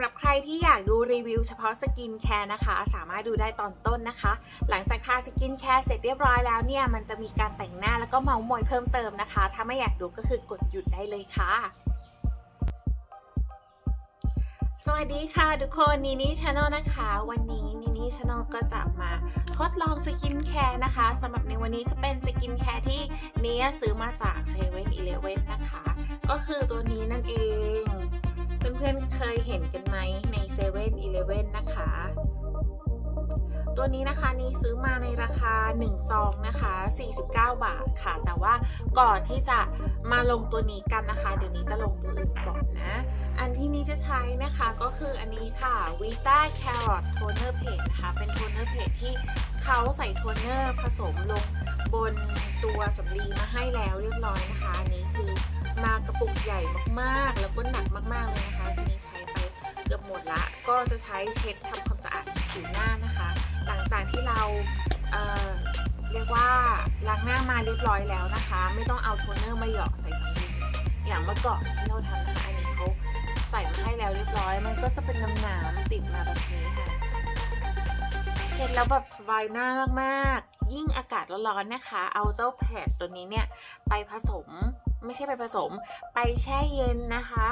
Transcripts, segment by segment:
ำหรับใครที่อยากดูรีวิวเฉพาะสกินแคร์นะคะ สามารถดูได้ตอนต้นนะคะ หลังจากทาสกินแคร์เสร็จเรียบร้อยแล้วเนี่ย มันจะมีการแต่งหน้าแล้วก็เมาส์มอยเพิ่มเติมนะคะ ถ้าไม่อยากดูก็คือกดหยุดได้เลยค่ะสวัสดีค่ะทุกคนนีนี่ชาแนลนะคะ วันนี้นีนี่ชาแนลก็จะมาทดลองสกินแคร์นะคะสำหรับในวันนี้จะเป็นสกินแคร์ที่เนียซื้อมาจากเซเว่นอีเลเว่นนะคะ ก็คือตัวนี้นั่นเอง เพื่อนๆเคยเห็นกันไหมใน7 e เ e ่ e อนะคะ ตัวนี้นะคะนี่ซื้อมาในราคา1ซองนะคะ 49 บาทค่ะ แต่ว่าก่อนที่จะมาลงตัวนี้กันนะคะ เดี๋ยวนี้จะลงตัวอื่นก่อนนะ อันที่นี้จะใช้นะคะก็คืออันนี้ค่ะ Vita Carrot Toner Paste นะคะ เป็นโทนเนอร์เพจที่เขาใส่โทนเนอร์ผสมลงบนตัวสำลีมาให้แล้วเรียบร้อยนะคะ อันนี้คือ มากระปุกใหญ่มากๆ แล้วก็หนักมากๆเลยนะคะทีนี้ใช้ไปเกือบหมดละ ก็จะใช้เช็ดทำความสะอาดผิวหน้านะคะ หลังจากที่เราเอ่อเรียกว่าล้างหน้ามาเรียบร้อยแล้วนะคะ ไม่ต้องเอาโทนเนอร์มาหยอกใส่สำลีอย่างเมื่อก่อนที่เราทำนะคะอันนี้เขาใส่มาให้แล้วเรียบร้อย มันก็จะเป็นน้ำหนามติดมาแบบนี้ค่ะ เช็ดแล้วแบบสบายหน้ามากๆ ยิ่งอากาศร้อนๆนะคะ เอาเจ้าแผดตัวนี้เนี่ยไปผสม ไม่ใช่ไปผสม ไปแช่เย็นนะคะ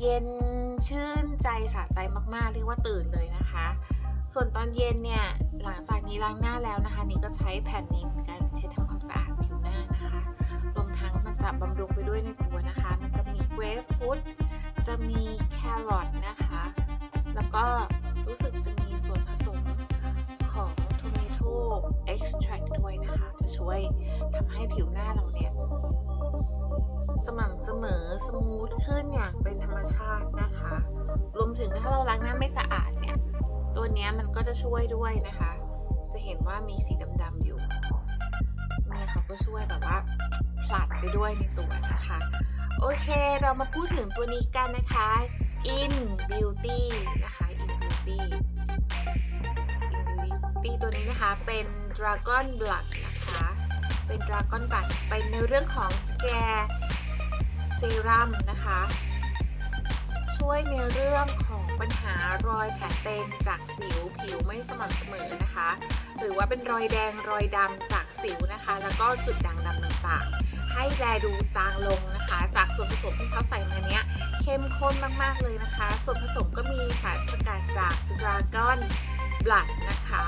เย็นชื่นใจสะใจมากๆ เรียกว่าตื่นเลยนะคะ ส่วนตอนเย็นเนี่ยหลังจากนี้ล้างหน้าแล้วนะคะ นี่ก็ใช้แผ่นนี้เหมือนกันเช็ดทำความสะอาดผิวหน้านะคะรวมทั้งมันจะบำรุงไปด้วยในตัวนะคะ มันจะมีเกรฟฟูดจะมีแครอทนะคะ แล้วก็รู้สึกจะมีส่วนผสมของ tomato extract ด้วยนะคะ จะช่วยทำให้ผิวหน้าเราเนี่ย สม่ำเสมอสมูทขึ้นอย่างเป็นธรรมชาตินะคะ รวมถึงถ้าเราล้างหน้าไม่สะอาดเนี่ย ตัวนี้มันก็จะช่วยด้วยนะคะ จะเห็นว่ามีสีดำๆอยู่เนี่ยเขาก็ช่วยแบบว่าผลัดไปด้วยในตัวนะคะ โอเคเรามาพูดถึงตัวนี้กันนะคะ In ตัวนี้นะคะเป็น Dragon Blood นะคะ เป็น Dragon Blood เป็นในเรื่องของ Scare Serum นะคะ ช่วยในเรื่องของปัญหารอยแผลเป็นจากสิวผิวไม่สม่ำเสมอนะคะ หรือว่าเป็นรอยแดงรอยดำจากสิวนะคะ แล้วก็จุดด่างดำต่างๆ ให้แลดูจางลงนะคะ จากส่วนผสมที่เขาใส่มาเนี้ยเข้มข้นมากๆเลยนะคะ ส่วนผสมก็มีสารสกัดจาก Dragon Blood นะคะ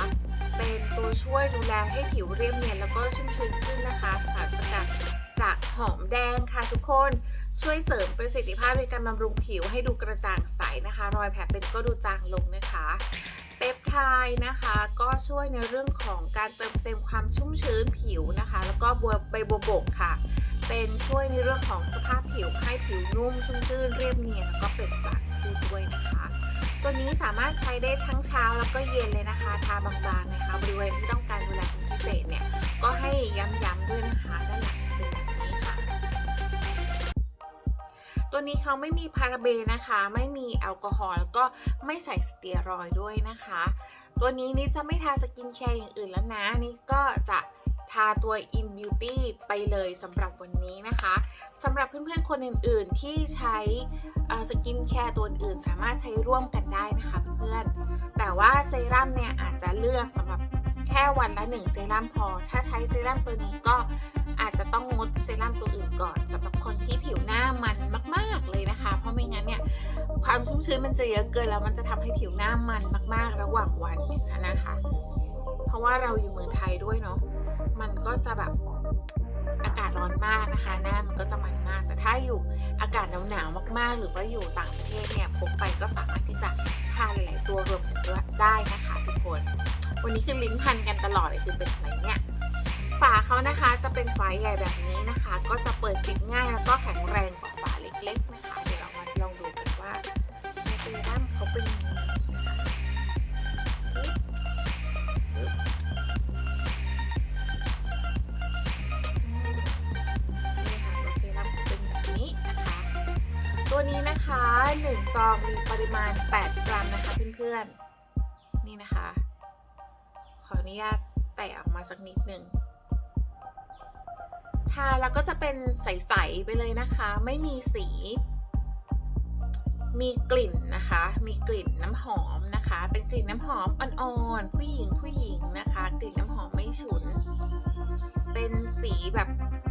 เป็นตัวช่วยดูแลให้ผิวเรียบเนียนแล้วก็ชุ่มชื้นขึ้นนะคะสารสกัดจากหอมแดงค่ะทุกคนช่วยเสริมประสิทธิภาพในการบำรุงผิวให้ดูกระจ่างใสนะคะ รอยแผลเป็นก็ดูจางลงนะคะเปปไทด์นะคะก็ช่วยในเรื่องของการเติมเต็มความชุ่มชื้นผิวนะคะ แล้วก็บัวใบบัวบกค่ะ เป็นช่วยในเรื่องของสภาพผิวให้ผิวนุ่มชุ่มชื่นเรียบเนียนแล้วก็เปล่งปลั่งขึ้นด้วยนะคะ ตัวนี้สามารถใช้ได้ทั้งเช้าแล้วก็เย็นเลยนะคะ ทาบางๆนะคะบริเวณที่ต้องการดูแลเป็นพิเศษเนี่ย ก็ให้ย้ำๆด้วยนะคะด้านหลังเป็นแบบนี้ค่ะ ตัวนี้เขาไม่มีพาราเบนนะคะ ไม่มีแอลกอฮอล์แล้วก็ไม่ใส่สเตียรอยด์ด้วยนะคะ ตัวนี้นี่จะไม่ทาสกินแคร์อย่างอื่นแล้วนะ นี่ก็จะ ทาตัว In Beauty ไปเลยสำหรับวันนี้นะคะสำหรับเพื่อนๆคนอื่นๆที่ใช้สกินแคร์ตัวอื่นสามารถใช้ร่วมกันได้นะคะเพื่อนๆแต่ว่าเซรั่มเนี่ยอาจจะเลือกสำหรับแค่วันละหนึ่งเซรั่มพอ ถ้าใช้เซรั่มตัวนี้ก็อาจจะต้องงดเซรั่มตัวอื่นก่อนสำหรับคนที่ผิวหน้ามันมาก ๆเลยนะคะ เพราะไม่งั้นเนี่ยความชุ่มชื้นมันจะเยอะเกินแล้วมันจะทำให้ผิวหน้ามันมาก ๆ ระหว่างวันเนี่ยนะคะ เพราะว่าเราอยู่เมืองไทยด้วยเนาะ มันก็จะแบบอากาศร้อนมากนะคะ หน้ามันก็จะมันมาก แต่ถ้าอยู่อากาศหนาวๆมากๆ หรือว่าอยู่ต่างประเทศเนี่ยพกไปก็สามารถที่จะทานหลายๆตัวรวมกันได้นะคะทุกคน วันนี้คือลิ้นพันกันตลอดเลยคือเป็นอะไรเนี่ยฝาเขานะคะจะเป็นฝาใหญ่แบบนี้นะคะ ก็จะเปิดปิดง่ายแล้วก็แข็งแรงกว่าฝาเล็ก ๆ นะคะ เดี๋ยวเรามาลองดูกันว่าในเซรั่มเขาเป็น ตัวนี้นะคะ1ซองมีปริมาณ 8 กรัมนะคะเพื่อนๆ นี่นะคะ ขออนุญาตแตะออกมาสักนิดหนึ่งทาแล้วก็จะเป็นใส ๆ ไปเลยนะคะ ไม่มีสี มีกลิ่นนะคะ มีกลิ่นน้ำหอมนะคะ เป็นกลิ่นน้ำหอมอ่อนๆ ผู้หญิงผู้หญิงนะคะ กลิ่นน้ำหอมไม่ฉุน เป็นสีแบบ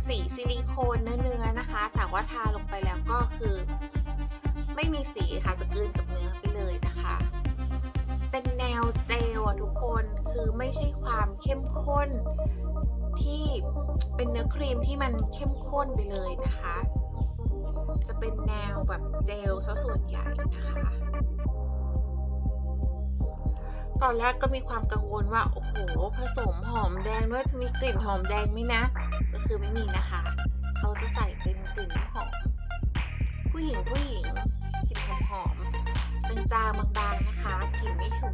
สีซิลิโคนเนื้อๆนะคะ แต่ว่าทาลงไปแล้วก็คือ ไม่มีสีค่ะจะกลืนกับเนื้อไปเลยนะคะ เป็นแนวเจลอะทุกคนคือไม่ใช่ความเข้มข้นที่เป็นเนื้อครีมที่มันเข้มข้นไปเลยนะคะ จะเป็นแนวแบบเจลซะส่วนใหญ่นะคะ ตอนแรกก็มีความกังวลว่า โอ้โห ผสมหอมแดงด้วยจะมีกลิ่นหอมแดงไหมนะ ก็คือไม่มีนะคะ เขาจะใส่เป็นกลิ่นหอม ผู้หญิงผู้หญิงกลิ่นหอมหอมจางๆบางๆนะคะกลิ่นไม่ฉุน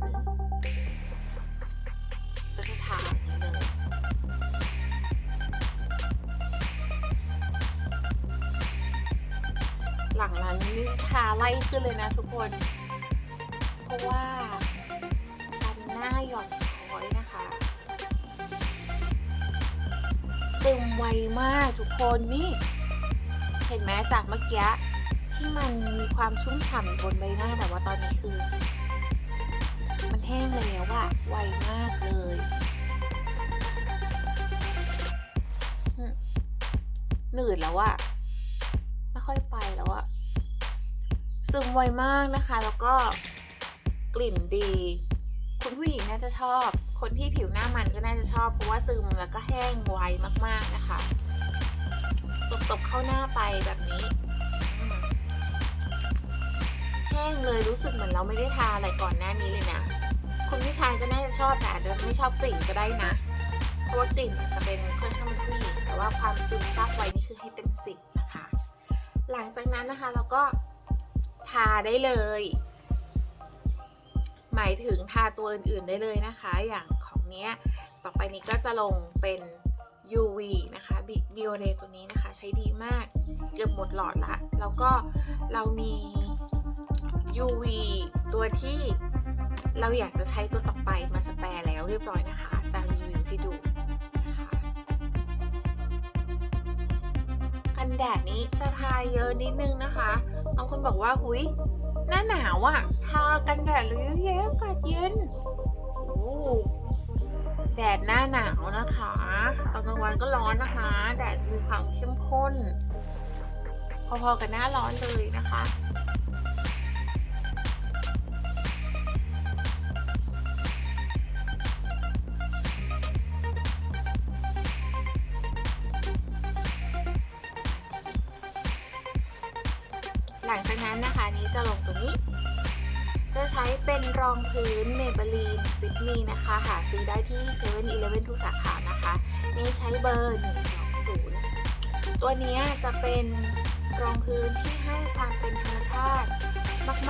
ก็จะทาอย่างนี้เลยหลังนั้นนี่ทาไล่ขึ้นเลยนะทุกคน เพราะว่า ซึมไวมากทุกคนนี่ เห็นไหมจากเมื่อกี้ที่มันมีความชุ่มฉ่ำบนใบหน้าแต่ว่าตอนนี้คือ มันแห้งแล้วอะไวมากเลยหนืดแล้วอะไม่ค่อยไปแล้วอะซึมไวมากนะคะ แล้วก็กลิ่นดี คุณผู้หญิงน่าจะชอบ คนที่ผิวหน้ามันก็น่าจะชอบ เพราะว่าซึมแล้วก็แห้งไวมากๆนะคะตบๆเข้าหน้าไปแบบนี้แห้งเลยรู้สึกเหมือนเราไม่ได้ทาอะไรก่อนหน้านี้เลยนะคุณผู้ชายก็น่าจะชอบแต่อาจจะไม่ชอบกลิ่นก็ได้นะเพราะว่ากลิ่นจะเป็นค่อนข้างเป็นผู้หญิงแต่ว่าความซึมซาบไวนี่คือให้เต็มสิบนะคะ หลังจากนั้นนะคะเราก็ทาได้เลย มายถึงทาตัวอื่นๆได้เลยนะคะ อย่างของเนี้ยต่อไปนี้ก็จะลงเป็น UV นะคะบิบิโอเ y ตัวนี้นะคะ ใช้ดีมากเกือบหมดหลอดละ แล้วก็เรามี UV ตัวที่เราอยากจะใช้ตัวต่อไปมาสแปรแล้วเรียบร้อยนะคะ จะรีวิวให้ดูนะคะกันแดดนี้จะทาเยอะนิดนึงนะคะบางคนบอกว่าหุย หน้าหนาวอะ่ะ ทากันแดดเลยเยอเยะอากาศเย็นโอ้แดดหน้าหนาวนะคะตอนกลางวันก็ร้อนนะคะ แดดมีความเข้มข้น พอๆกับหน้าร้อนเลยนะคะ มีนะคะหาซื้อได้ที่7 e เ e ่ e อเทุกสาขานะคะ นี่ใช้เบอร์120 ตัวนี้จะเป็นรองพื้นที่ให้ความเป็นธรรมชาติ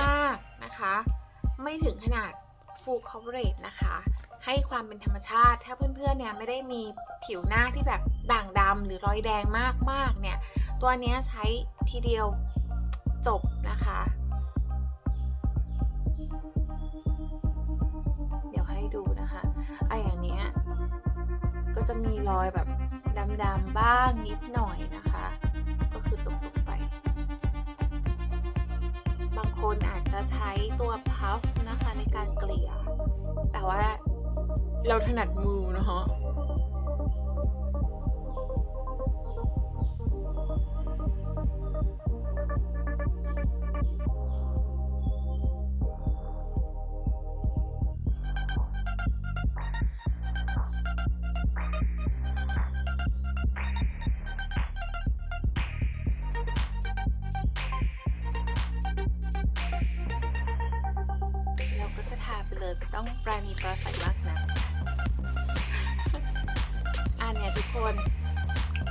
มากๆนะคะ ไม่ถึงขนาด full coverage นะคะ ให้ความเป็นธรรมชาติ ถ้าเพื่อนๆเนี่ยไม่ได้มีผิวหน้าที่แบบด่างดำหรือรอยแดงมากๆเนี่ย ตัวนี้ใช้ทีเดียวจบนะคะ ก็จะมีรอยแบบดำๆบ้างนิดหน่อยนะคะ ก็คือตกๆไป บางคนอาจจะใช้ตัวพัฟนะคะในการเกลี่ย แต่ว่าเราถนัดมือนะคะ เลยไม่ต้องปราณีปราศัยมากนะอันเนี้ยทุกคน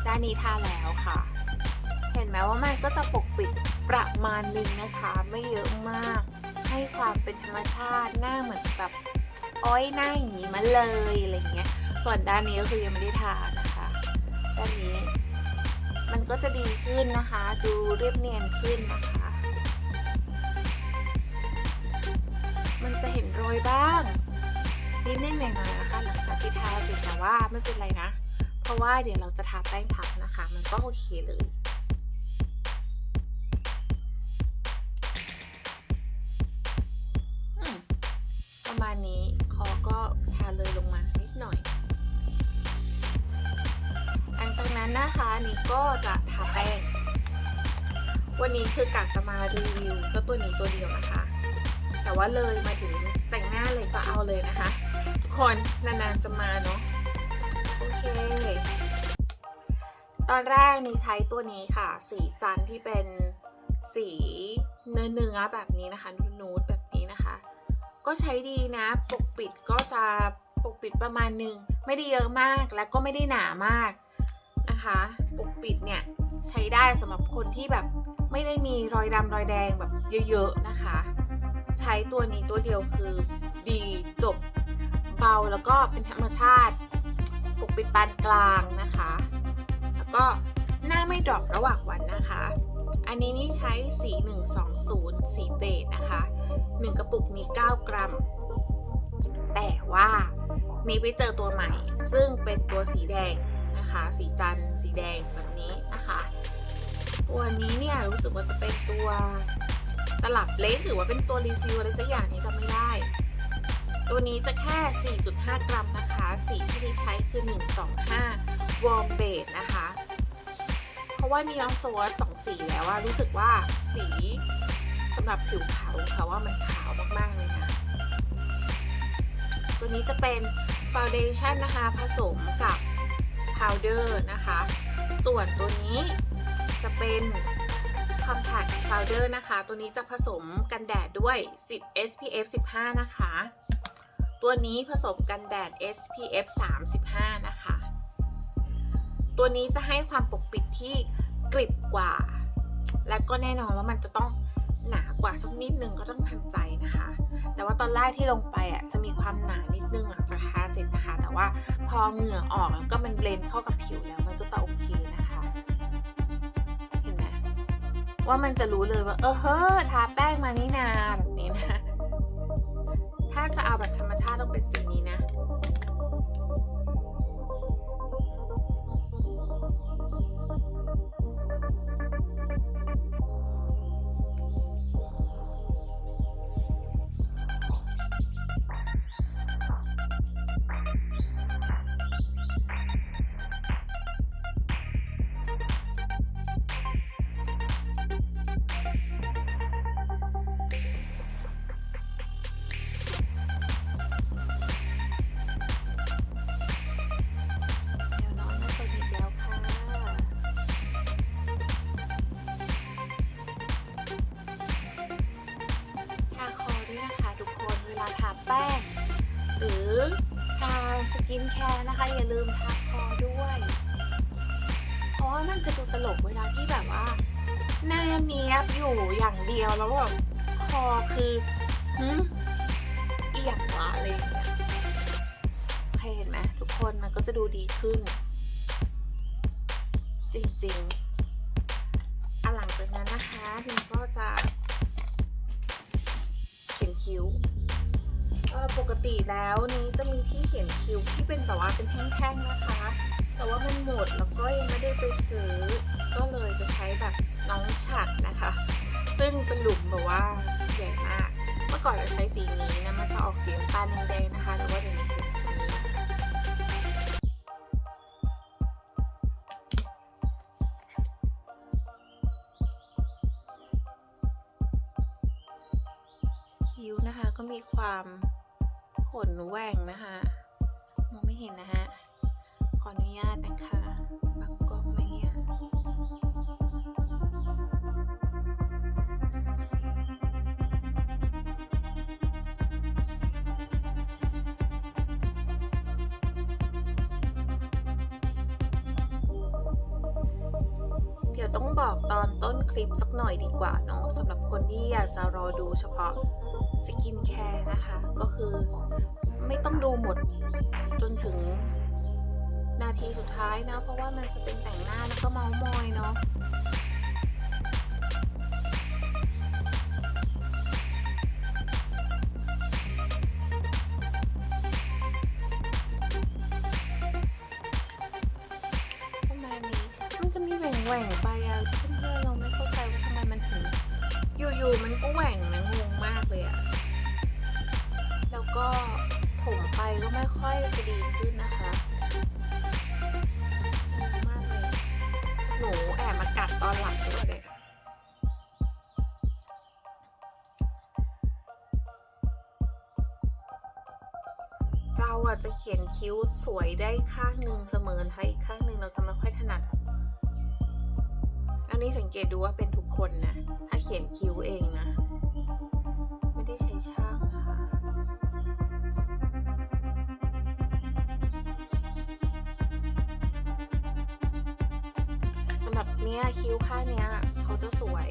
ด้านนี้ทาแล้วค่ะ เห็นไหมว่ามันก็จะปกปิดประมาณนึงนะคะ ไม่เยอะมาก ให้ความเป็นธรรมชาติหน้าเหมือนแบบอ้อยหน้าอย่างนี้มาเลยอะไรเงี้ย ส่วนด้านนี้ก็คือยังไม่ได้ทานะคะด้านนี้ มันก็จะดีขึ้นนะคะ ดูเรียบเนียนขึ้นนะคะ ยบ้างนิดนิดหน่อยๆนะคะ หลังจากที่ทาเสร็จแต่ว่าไม่เป็นไรนะ เพราะว่าเดี๋ยวเราจะทาแป้งทับนะคะ มันก็โอเคเลยประมาณนี้คอก็ทาเลยลงมานิดหน่อย อันจากนั้นนะคะนี่ก็จะทาแป้งวันนี้คือกะจะมารีวิวเจ้าตัวนี้ตัวเดียวนะคะ แต่ว่าเลยมาถึง แต่งหน้าเลยก็เอาเลยนะคะ คนนานๆจะมาเนาะโอเค ตอนแรกนี่ใช้ตัวนี้ค่ะ สีจันที่เป็นสีเนื้อเนื้อๆแบบนี้นะคะนูดๆแบบนี้นะคะ ก็ใช้ดีนะปกปิดก็จะปกปิดประมาณหนึง ไม่ได้เยอะมากและก็ไม่ได้หนามากนะคะ ปกปิดเนี่ยใช้ได้สำหรับคนที่แบบไม่ได้มีรอยดำรอยแดงแบบเยอะๆนะคะ ใช้ตัวนี้ตัวเดียวคือดีจบเบาแล้วก็เป็นธรรมชาติปกปิดปานกลางนะคะ แล้วก็หน้าไม่ดรอประหว่างวันนะคะ อันนี้นี่ใช้สี 120 สีเบจนะคะ 1 กระปุกมี 9 กรัม แต่ว่านี่ไปเจอตัวใหม่ ซึ่งเป็นตัวสีแดงนะคะ สีจันทร์สีแดงแบบนี้นะคะ ตัวนี้เนี่ยรู้สึกว่าจะเป็นตัว ตลับเล็กหรือว่าเป็นตัวรีฟิลอะไรสักอย่างนี้จำไม่ได้ ตัวนี้จะแค่ 4.5 กรัมนะคะ สีที่ใช้คือ 125 วอร์มเบดนะคะ เพราะว่านี่น้องโซวสองสีแล้วว่ารู้สึกว่าสีสำหรับผิวขาวของเขาว่ามันขาวมากๆเลยนะตัวนี้จะเป็นฟ u n เดชั่นนะคะผสมกับพาวเดอร์นะคะ ส่วนตัวนี้จะเป็น Compact Powder นะคะ ตัวนี้จะผสมกันแดดด้วย 10 SPF 15 นะคะ ตัวนี้ผสมกันแดด SPF 35 นะคะ ตัวนี้จะให้ความปกปิดที่กริบกว่า และก็แน่นอนว่ามันจะต้องหนากว่าสักนิดนึงก็ต้องทันใจนะคะ แต่ว่าตอนแรกที่ลงไปอะจะมีความหนานิดนึงหลังจากทาเสร็จนะคะ แต่ว่าพอเหงื่อออกแล้วก็มันเบลนเข้ากับผิวแล้วมันก็จะ ว่ามันจะรู้เลยว่า เออเฮ้อทาแป้งมานี่นาแบบนี้นะ ถ้าจะเอาแบบาสกินแคร์นะคะ อย่าลืมทาคอด้วย เพราะว่ามันจะดูตลกเวลาที่แบบว่าหน้าเนี้ยบอยู่อย่างเดียวแล้วแบบคอคือหืมเอียงวะอะไรอย่าเลยโอเคเห็นไหมทุกคนมันก็จะดูดีขึ้น นะคะ ซึ่งเป็นหลุมแบบว่าใหญ่มาก เมื่อก่อนเราใช้สีนี้นะ มันจะออกสีน้ำตาลแดงๆนะคะ แต่ว่าเดี๋ยวนี้ใช้สีนี้คิ้วนะคะก็มีความขนแหว่งนะคะ มองไม่เห็นนะฮะ ขออนุญาตนะคะบังกล้อง ต้องบอกตอนต้นคลิปสักหน่อยดีกว่าเนาะสำหรับคนที่อยากจะรอดูเฉพาะสกินแคร์นะคะ ก็คือไม่ต้องดูหมดจนถึงนาทีสุดท้ายนะ เพราะว่ามันจะเป็นแต่งหน้าแล้วก็เมาส์มอยเนาะประ เราอะจะเขียนคิ้วสวยได้ข้างหนึ่งเสมอถ้าอีกข้างหนึ่งเราจะไม่ค่อยถนัด อันนี้สังเกตดูว่าเป็นทุกคนนะ ถ้าเขียนคิ้วเองนะ ไม่ได้ใช้ช่างนะคะสำหรับเนี้ยคิ้วข้างเนี้ยเขาจะสวย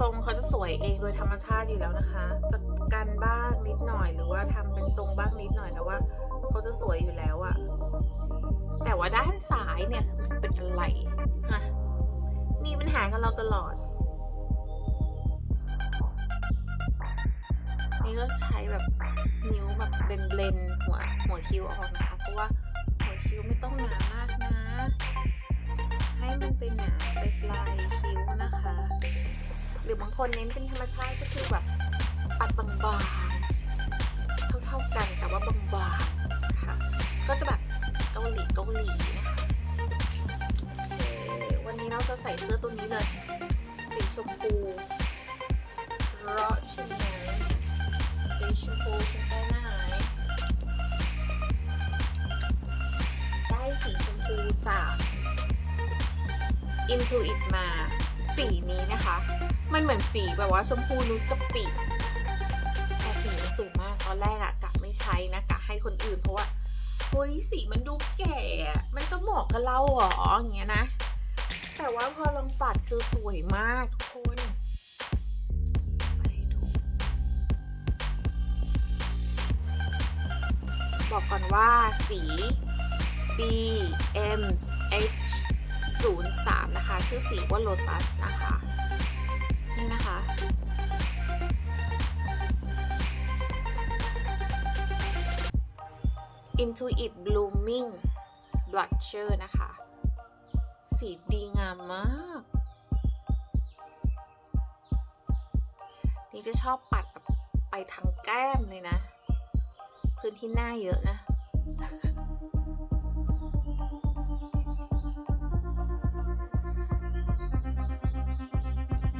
ทรงเขาจะสวยเองโดยธรรมชาติอยู่แล้วนะคะ จะกันบ้างนิดหน่อยหรือว่าทำ เป็นทรงบ้างนิดหน่อยแต่ว่าเขาจะสวยอยู่แล้วอะแต่ว่าด้านซ้ายเนี่ยเป็นอะไรฮะมีปัญหากับเราตลอด นี่ก็ใช้แบบนิ้วแบบเบนเบลนๆหัวหัวคิ้วออกนะคะเพราะว่าหัวคิ้วไม่ต้องหนามากนะ ให้มันเป็นหนาปปลายคิ้วนะคะ หรือบางคนเน้นเป็นธรรมชาติก็คือแบบปัดบางๆ เท่าๆกันแต่ว่าบางๆนะคะก็จะแบบเกาหลีเกาหลีนะคะวันนี้เราจะใส่เสื้อตัวนี้เลยสีชมพูรอชแนสีชมพูฉันได้ไหนได้สีชมพูจาก Into It มาสีนี้นะคะ มันเหมือนสีแบบว่าชมพูนุชกะปิ ตอนแรกอะกะไม่ใช้นะกะให้คนอื่นเพราะว่าเฮ้ยสีมันดูแก่ มันจะเหมาะกับเราเหรออย่างเงี้ยนะ แต่ว่าพอลองปัดคือสวยมากทุกคนบอกก่อนว่าสี B M H 03นะคะ ชื่อสีว่า Lotus นะคะ Into It Blooming Blusher นะคะ สีดีงามมาก นี่จะชอบปัดแบบไปทางแก้มเลยนะ พื้นที่หน้าเยอะนะ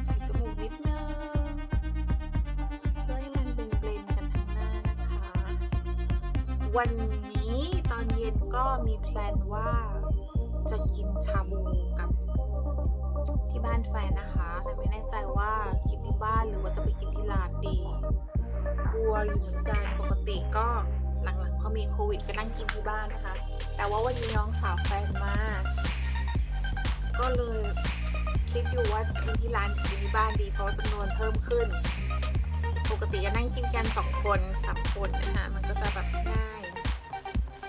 ใส่จมูกนิดนึง วันนี้ตอนเย็นก็มีแพลนว่าจะกินชาบูกับที่บ้านแฟนนะคะแต่ไม่แน่ใจว่ากินที่บ้านหรือว่าจะไปกินที่ร้านดี กลัวอยู่เหมือนกันปกติก็หลังๆพอมีโควิดก็นั่งกินที่บ้านนะคะ แต่ว่าวันนี้น้องสาวแฟนมา ก็เลยคิดอยู่ว่าจะกินที่ร้านหรือกินที่บ้านดี เพราะจำนวนเพิ่มขึ้น ปกติจะนั่งกินกันสองคนสามคนนะคะมันก็จะแบบง่าย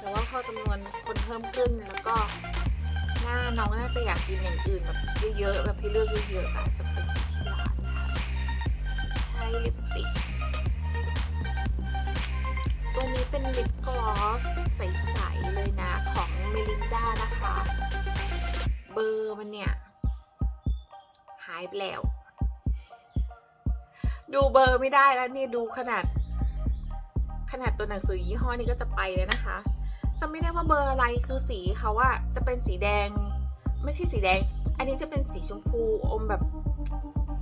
แต่ว่าพอจำนวนคนเพิ่มขึ้นแล้วก็หน้าน้องน่าจะอยากกินอย่างอื่นแบบเยอะๆแบบที่เลือกเยอะๆอาจจะไปกินที่ร้านค่ะใช้ลิปสติกตัวนี้เป็นลิปกลอสใสๆเลยนะของเมลินดานะคะ เบอร์มันเนี่ย หายไปแล้ว ดูเบอร์ไม่ได้แล้วนี่ดูขนาดขนาดตัวหนังสือยี่ห้อนี้ก็จะไปแล้วนะคะ จำไม่ได้ว่าเบอร์อะไรคือสีเขาว่าจะเป็นสีแดง ไม่ใช่สีแดง อันนี้จะเป็นสีชมพูอมแบบ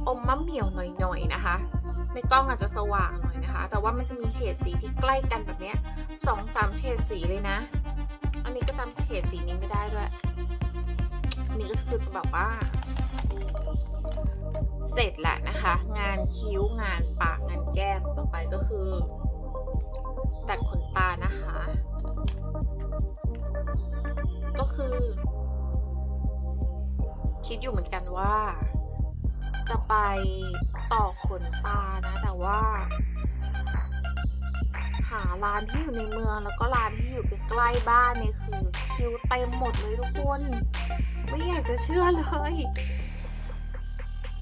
อมมะเหมี่ยวหน่อยๆนะคะ ในกล้องอาจจะสว่างหน่อยนะคะ แต่ว่ามันจะมีเฉดสีที่ใกล้กันแบบเนี้ยสองสามเฉดสีเลยนะ อันนี้ก็จำเฉดสีนี้ไม่ได้ด้วย อันนี้ก็คือจะแบบว่า เสร็จแหละนะคะ งานคิ้วงานปากงานแก้มต่อไปก็คือดัดขนตานะคะ ก็คือ คิดอยู่เหมือนกันว่า จะไปต่อขนตานะ แต่ว่า หาร้านที่อยู่ในเมืองแล้วก็ร้านที่อยู่ใกล้ๆบ้านเนี่ยคือคิวเต็มหมดเลยทุกคน ไม่อยากจะเชื่อเลย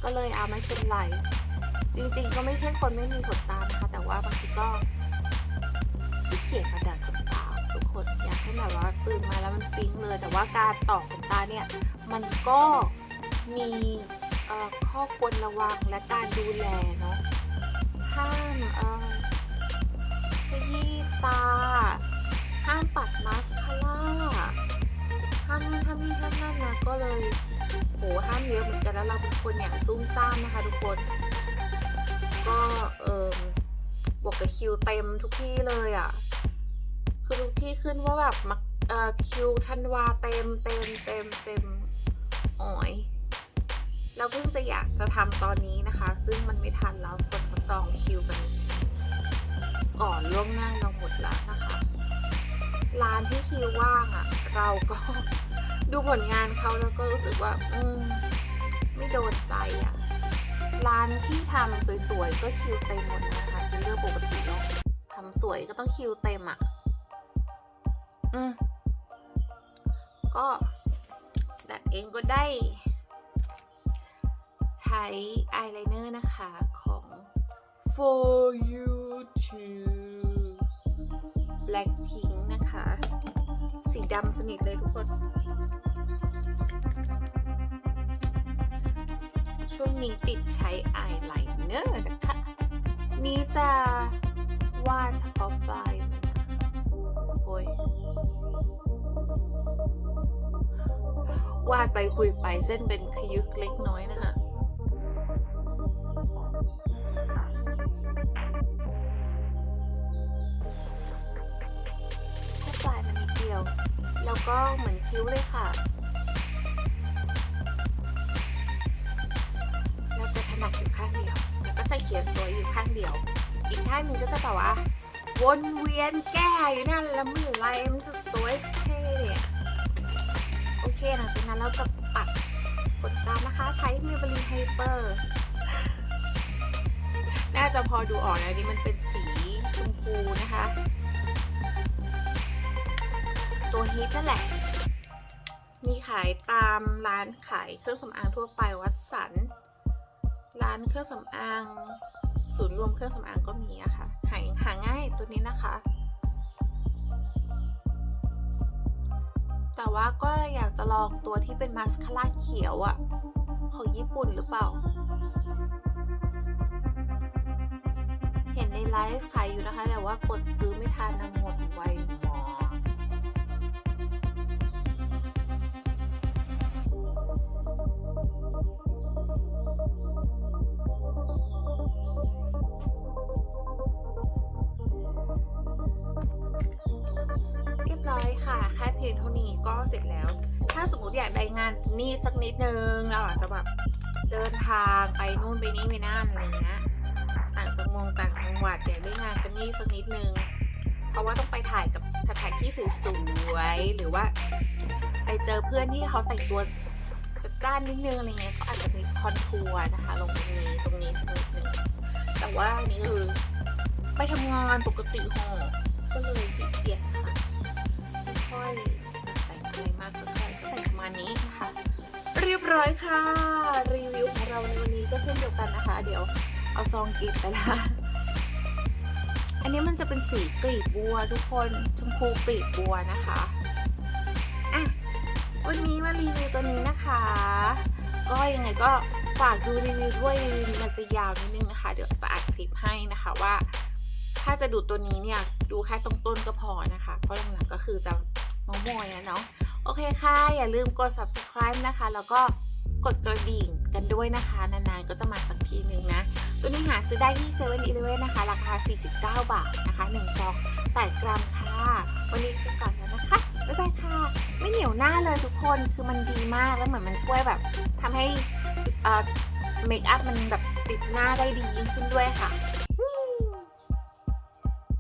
ก็เลยเอาไม่เป็นไรจริงๆ ก็ไม่ใช่คนไม่มีขนตานะคะ แต่ว่าบางทีก็ขี้เกียจกระดาษขนตาทุก คอยากให้แบบว่าตื่นมาแล้วมันปิ๊งเลย แต่ว่าการต่อขนตาเนี่ยมันก็มีข้อควรระวังและการดูแลเนาะห้ามขยี้ตา ห้ามปัดมาสคาร่าห้ามห้ามนี่ห้ามนั่นนะก็เลยโหห้ามเยอะเหมือนกันแล้วเราเป็นคนเนี่ยซุ้มซ่ามนะคะทุกคน ก็เออบวกกับคิวเต็มทุกที่เลยอะ่ะ คือทุกที่ขึ้นว่าแบบมักเอ่อคิวธันวาเต็มเต็มเต็มเต็มอ๋อยเราเพิ่งจะอยากจะทำตอนนี้นะคะ ซึ่งมันไม่ทันแล้วคนเขาจองคิวกันก่อนล่วงหน้าเราหมดแล้วนะคะร้านที่คิวว่างอะ่ะ เราก็ดูผลงานเขาแล้วก็รู้สึกว่า อืมไม่โดนใจอะ่ะร้านที่ทำสวยๆก็คิวเต็มหมดนะคะเป็นเรื่องปกติเนาะทำสวยก็ต้องคิวเต็มอะ่ะ อืมก็ดัดเองก็ได้ ใช้อายไลเนอร์นะคะของ For You To Blackpink นะคะ สีดำสนิทเลยทุกคน ช่วงนี้ติดใช้อายไลเนอร์นะคะ นี้จะวาดเฉพาะปลาย โอ้ยวาดไปคุยไปเส้นเป็นขยุกเล็กน้อยนะคะแค่ปลายมันเดียว แล้วก็เหมือนคิ้วเลยค่ะเราจะถนัดอยู่ข้างเดียวแล้วก็จะเขียนสวยอยู่ข้างเดียว อีกข้างหนึงก็จะแบบว่า วนเวียนแก้อยู่นั่นแล้วเมื่อไรมันจะสวยสักทีเนี่ยโอเคหลังจากนั้นเราจะปัดขนตามนะคะใช้ Maybelline Hyper น่าจะพอดูออกนะนี่มันเป็นสีชมพูนะคะ ตัวฮิตนั่นแหละ มีขายตามร้านขายเครื่องสำอางทั่วไปวัดสัน ร้านเครื่องสำอาง ศูนย์รวมเครื่องสำอางก็มีอะค่ะหาหาง่ายตัวนี้นะคะ แต่ว่าก็อยากจะลองตัวที่เป็นมาสคาร่าเขียวอะของญี่ปุ่นหรือเปล่า เห็นในไลฟ์ขายอยู่นะคะ แต่ว่ากดซื้อไม่ทันนะหมดไวมาก ร็จแล้ว ถ้าสมมติอยากได้งานนี่สักนิดนึงเราอาจจะแบบเดินทางไปนู่นไปนี่ไปนั่นอะไรเงี้ยต่างจังหวงต่างจังหวัดอยากได้งานเป็นนี่สักนิดนึง เพราะว่าต้องไปถ่ายกับสถานที่สวยๆหรือว่า ไปเจอเพื่อนที่เขาแต่งตัวจัดจ้านนิดนึงอะไรเงี้ยเขาอาจจะมีคอนทัวร์นะคะ ลงตรงนี้ตรงนี้สักนิดนึงแต่ว่านี่คือไปทำงานปกติหอก็เลยขี้เกียจค่ะค่อย มาสักเร่ก็แต่งประมาณนี้นะคะเรียบร้อยค่ะ รีวิวของเราในวันนี้ก็เช่นเดียวกันนะคะ เดี๋ยวเอาซองกรีบไปละอันนี้มันจะเป็นสีกลีบบัวทุกคนชมพูกลีบบัวนะคะอะวันนี้มารีวิวตัวนี้นะคะ ก็ยังไงก็ฝากดูรีวิวด้วยรีวิวมันจะยาวนิดนึงนะคะ เดี๋ยวจะอัดคลิปให้นะคะว่า ถ้าจะดูตัวนี้เนี่ยดูแค่ตรงต้นก็พอนะคะ เพราะหลังๆก็คือจะมองมอยอะเนาะ โอเคค่ะ อย่าลืมกด subscribe นะคะ แล้วก็กดกระดิ่งกันด้วยนะคะ นานๆ ก็จะมาสักทีนึงนะ ตัวนี้หาซื้อได้ที่7 e เ e ่ e อนะคะ ราคา 49 บาทนะคะ1ซอง8กรัมค่ะ วันนี้ไปก่อนแล้วนะคะ บ๊ายบายค่ะ ไม่เหนียวหน้าเลยทุกคน คือมันดีมาก แล้วเหมือนมันช่วยแบบทำให้เอ่อเมคอัพมันแบบติดหน้าได้ดียิ่งขึ้นด้วยค่ะ